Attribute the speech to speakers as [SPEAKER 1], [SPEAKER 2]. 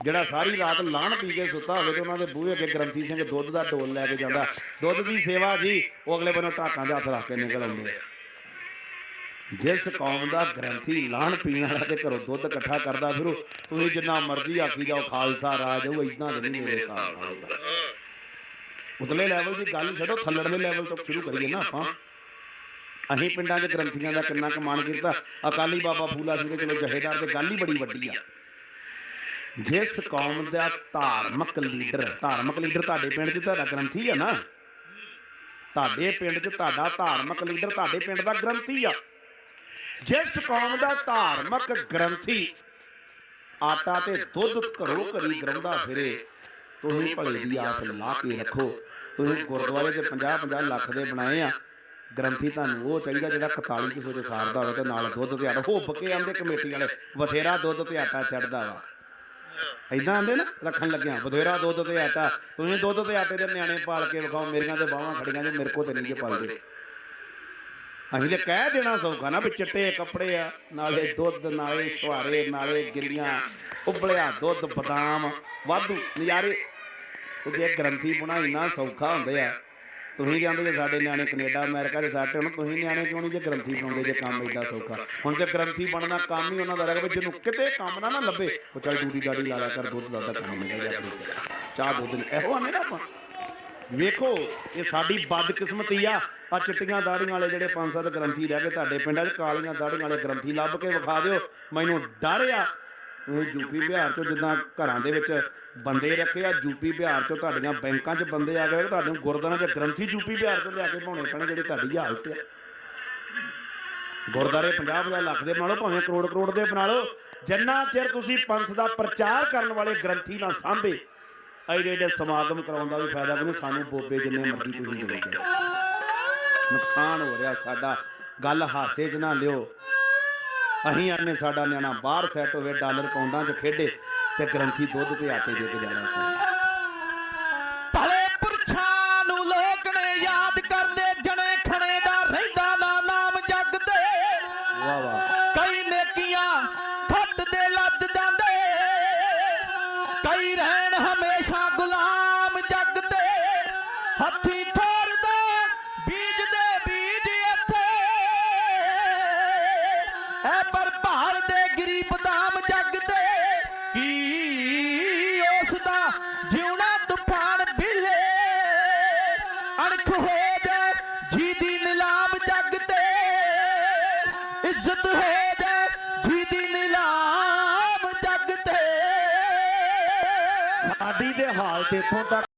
[SPEAKER 1] ਜਿਹੜਾ ਸਾਰੀ ਰਾਤ ਲਾਣ ਪੀ ਕੇ ਸੁੱਤਾ ਹੋਵੇ ਤੇ ਉਹਨਾਂ ਦੇ ਬੂਹੇ ਅੱਗੇ ਗ੍ਰੰਥੀ ਸਿੰਘ ਦੁੱਧ ਦਾ ਢੋਲ ਲੈ ਕੇ ਜਾਂਦਾ। ਦੁੱਧ ਦੀ ਸੇਵਾ ਜੀ, ਉਹ ਅਗਲੇ ਬੰਨੋਂ ਢਾਕਾਂ ਦੇ ਹੱਥ ਰੱਖ ਕੇ ਨਿਕਲ ਆਉਂਦੇ ਜਿਸ ਕੌਮ ਦਾ ਗ੍ਰੰਥੀ ਲਾਣ ਪੀਣ ਵਾਲਾ ਤੇ ਘਰੋਂ ਦੁੱਧ ਇਕੱਠਾ ਕਰਦਾ ਫਿਰੋ ਤੁਸੀਂ ਜਿੰਨਾ ਮਰਜ਼ੀ ਆਖੀ ਜਾਓ ਖਾਲਸਾ ਰਾਜ, ਉਹ ਇਦਾਂ ਦੇ ਨਹੀਂ ਮੇਰੇ ਹਿਸਾਬ ਨਾਲ ਉਤਲੇ ਲੈਵਲ ਦੀ ਗੱਲ ਛੱਡੋ ਥੱਲੜਲੇ ਲੈਵਲ ਤੋਂ ਸ਼ੁਰੂ ਕਰੀਏ ਨਾ ਆਪਾਂ। ਅਸੀਂ ਪਿੰਡਾਂ 'ਚ ਗ੍ਰੰਥੀਆਂ ਦਾ ਕਿੰਨਾ ਕਮਾਨ ਕੀਤਾ। ਅਕਾਲੀ ਬਾਬਾ ਫੂਲਾ ਸਿੰਘ, ਚਲੋ ਜਹੇਦਾਰ ਤੇ ਗੱਲ ਹੀ ਬੜੀ ਵੱਡੀ ਆ। ਜਿਸ ਕੌਮ ਦਾ ਧਾਰਮਿਕ ਲੀਡਰ ਧਾਰਮਿਕ ਲੀਡਰ ਤੁਹਾਡੇ ਪਿੰਡ 'ਚ ਤੁਹਾਡਾ ਗ੍ਰੰਥੀ ਆ ਨਾ? ਤੁਹਾਡੇ ਪਿੰਡ 'ਚ ਤੁਹਾਡਾ ਧਾਰਮਿਕ ਲੀਡਰ ਤੁਹਾਡੇ ਪਿੰਡ ਦਾ ਗ੍ਰੰਥੀ ਆ। ਜਿਸ ਕੌਮ ਦਾ ਧਾਰਮਿਕ ਗ੍ਰੰਥੀ, ਆਟਾ ਤੇ ਦੁੱਧ ਘਰੋਂ ਘਰੀ ਗਰਾਉਂਦਾ ਫਿਰੇ, ਤੁਸੀਂ ਭਲੇ ਦੀ ਆਸ ਲਾ ਕੇ ਰੱਖੋ। ਤੁਸੀਂ ਗੁਰਦੁਆਰੇ ਤੇ 50 50 ਲੱਖ ਦੇ ਬਣਾਏ ਆ। ਗ੍ਰੰਥੀ ਤੁਹਾਨੂੰ ਉਹ ਚਾਹੀਦਾ ਜਿਹੜਾ 41 ਕਿਸੇ ਦੇ ਸਾਰਦਾ ਹੋਵੇ ਤੇ ਨਾਲ ਦੁੱਧ ਤੇ ਆਟਾ। ਹੋ ਕੇ ਆਂਦੇ ਕਮੇਟੀ ਵਾਲੇ, ਬਥੇਰਾ ਦੁੱਧ ਤੇ ਆਟਾ ਚੜਦਾ ਵਾ। ਐਦਾਂ ਆਂਦੇ ਨਾ, ਰੱਖਣ ਲੱਗਿਆ, ਬਥੇਰਾ ਦੁੱਧ ਤੇ ਆਟਾ, ਤੁਸੀਂ ਦੁੱਧ ਤੇ ਆਟੇ ਦੇ ਨਿਆਣੇ ਪਾਲ ਕੇ ਵਿਖਾਓ, ਮੇਰੀਆਂ ਤੇ ਬਾਹਾਂ ਖੜੀਆਂ ਜੇ, ਮੇਰੇ ਕੋ ਤੇ ਨਹੀਂ ਜੇ ਪਾਲਦੇ। ਅਸੀਂ ਤੇ ਕਹਿ ਦੇਣਾ ਸੌਖਾ ਨਾ ਵੀ ਚਿੱਟੇ ਕੱਪੜੇ ਆ, ਨਾਲੇ ਦੁੱਧ, ਨਾਲੇ ਛੁਹਾਰੇ ਨਾਲੇ ਗਿੱਲੀਆਂ, ਉਬਲਿਆ ਦੁੱਧ, ਬਦਾਮ, ਵਾਧੂ ਨਜ਼ਾਰੇ। ਤੇ ਜੇ ਗ੍ਰੰਥੀ ਬਣਾ ਇੰਨਾ ਸੌਖਾ ਹੁੰਦੇ ਆ ਤੁਸੀਂ ਜਾਂਦੇ ਜੇ ਸਾਡੇ ਨਿਆਣੇ ਕੈਨੇਡਾ, ਅਮਰੀਕਾ ਦੇ ਸਾਡੇ ਹੁਣ, ਤੁਸੀਂ ਨਿਆਣੇ ਕਿਉਂ ਨਹੀਂ ਜੇ ਗ੍ਰੰਥੀ ਬਣਾਉਂਦੇ ਜੇ ਕੰਮ ਏਡਾ ਸੌਖਾ? ਹੁਣ ਤੇ ਗ੍ਰੰਥੀ ਬਣਨਾ ਕੰਮ ਹੀ ਉਹਨਾਂ ਦਾ ਰਹਿ ਗਿਆ ਜਿਹਨੂੰ ਕਿਤੇ ਕੰਮ ਨਾ ਨਾ ਲੱਭੇ, ਉਹ ਚੱਲ ਡਿਊਟੀ ਗਾੜੀ ਲਾ ਲਿਆ ਕਰ, ਦੁੱਧ ਦਾ ਕੰਮ ਨਿਕਲ ਜਾ ਚਾਹ ਦੁੱਧ ਇਹੋ ਆਨੇ ਨਾ ਆਪਾਂ। ਵੇਖੋ, ਇਹ ਸਾਡੀ ਬਦਕਿਸਮਤੀ ਆ। ਆ ਚਿੱਟੀਆਂ ਦਾੜੀਆਂ ਵਾਲੇ ਜਿਹੜੇ ਪੰਜ ਸੱਤ ਗ੍ਰੰਥੀ ਰਹਿ ਗਏ ਤੁਹਾਡੇ ਪਿੰਡਾਂ 'ਚ, ਕਾਲੀਆਂ ਦਾੜੀਆਂ ਵਾਲੇ ਗ੍ਰੰਥੀ ਲੱਭ ਕੇ ਵਿਖਾ ਦਿਓ। ਮੈਨੂੰ ਡਰ ਆ। ਉਹ ਯੂਪੀ ਬਿਹਾਰ ਤੋਂ ਜਿੱਦਾਂ ਘਰਾਂ ਦੇ ਵਿੱਚ ਬੰਦੇ ਰੱਖੇ ਆ, ਯੂਪੀ ਬਿਹਾਰ ਤੋਂ ਤੁਹਾਡੀਆਂ ਬੈਂਕਾਂ 'ਚ ਬੰਦੇ ਆ ਗਏ ਤੁਹਾਨੂੰ ਗੁਰਦੁਆਰਾਂ 'ਚ ਗ੍ਰੰਥੀ ਯੂਪੀ ਬਿਹਾਰ ਤੋਂ ਲਿਆ ਕੇ ਪਾਉਣੇ ਪੈਣੇ ਜਿਹੜੀ ਤੁਹਾਡੀ ਹਾਲਤ ਆ। ਗੁਰਦਾਰੇ 50 50 ਲੱਖ ਦੇ ਬਣਾ ਲਓ ਭਾਵੇਂ ਕਰੋੜ ਕਰੋੜ ਦੇ ਬਣਾ ਲਓ। ਜਿੰਨਾ ਚਿਰ ਤੁਸੀਂ ਪੰਥ ਦਾ ਪ੍ਰਚਾਰ ਕਰਨ ਵਾਲੇ ਗ੍ਰੰਥੀ ਨਾ ਸਾਂਭੇ ਐਡੇ ਐਡੇ ਸਮਾਗਮ ਕਰਾਉਣ ਦਾ ਵੀ ਫਾਇਦਾ ਕੋਈ ਸਾਨੂੰ ਬੋਬੇ ਜਿੰਨੇ ਮਰਜ਼ੀ ਤੁਸੀਂ ਦੇ ਨੁਕਸਾਨ ਹੋ ਰਿਹਾ ਸਾਡਾ, ਗੱਲ ਹਾਸੇ 'ਚ ਨਾ ਲਿਓ। ਅਸੀਂ ਆਨੇ ਸਾਡਾ ਨਿਆਣਾ ਬਾਹਰ ਸੈੱਟ ਹੋਵੇ ਡਾਲਰ ਪਾਉਂਡਾਂ 'ਚ ਖੇਡੇ ਤੇ ਗ੍ਰੰਥੀ ਦੁੱਧ ਤੇ ਆਟੇ ਦੇ ਕੇ ਜਾਣਾ
[SPEAKER 2] ਭਲੇ ਪੁਰਸ਼ਾਂ ਨੂੰ ਲੋਕ ਨੇ ਯਾਦ ਕਰਦੇ ਜਣੇ ਖਣੇ ਦਾ ਰਹਿੰਦਾ ਨਾ ਨਾਮ ਜਗ ਦੇ
[SPEAKER 1] ਵਾਹ ਵਾਹ।
[SPEAKER 2] ਕਈ ਨੇਕੀਆਂ ਫੱਟ ਦੇ ਲੱਦ ਜਾਂਦੇ। ਕਈ ਰਹਿਣ ਹਮੇਸ਼ਾ ਗੁਲਾਮ ਜਗ ਦੇ ਹੱਥੀ ਕੀ ਜਿਉਣਾ ਤੂਫਾਨ ਬਿਲੇ, ਅਣਖ ਹੋ ਜਾ ਜੀ ਦੀ ਨਿਲਾਮ ਜਗ ਤੇ ਇੱਜ਼ਤ ਹੋ ਜਾ ਜੀ ਦੀ ਨਿਲਾਮ ਜਗ ਤੇ।
[SPEAKER 1] ਸਾਡੀ ਦੇ ਹਾਲਤ ਤੇ ਇੱਥੋਂ ਤੱਕ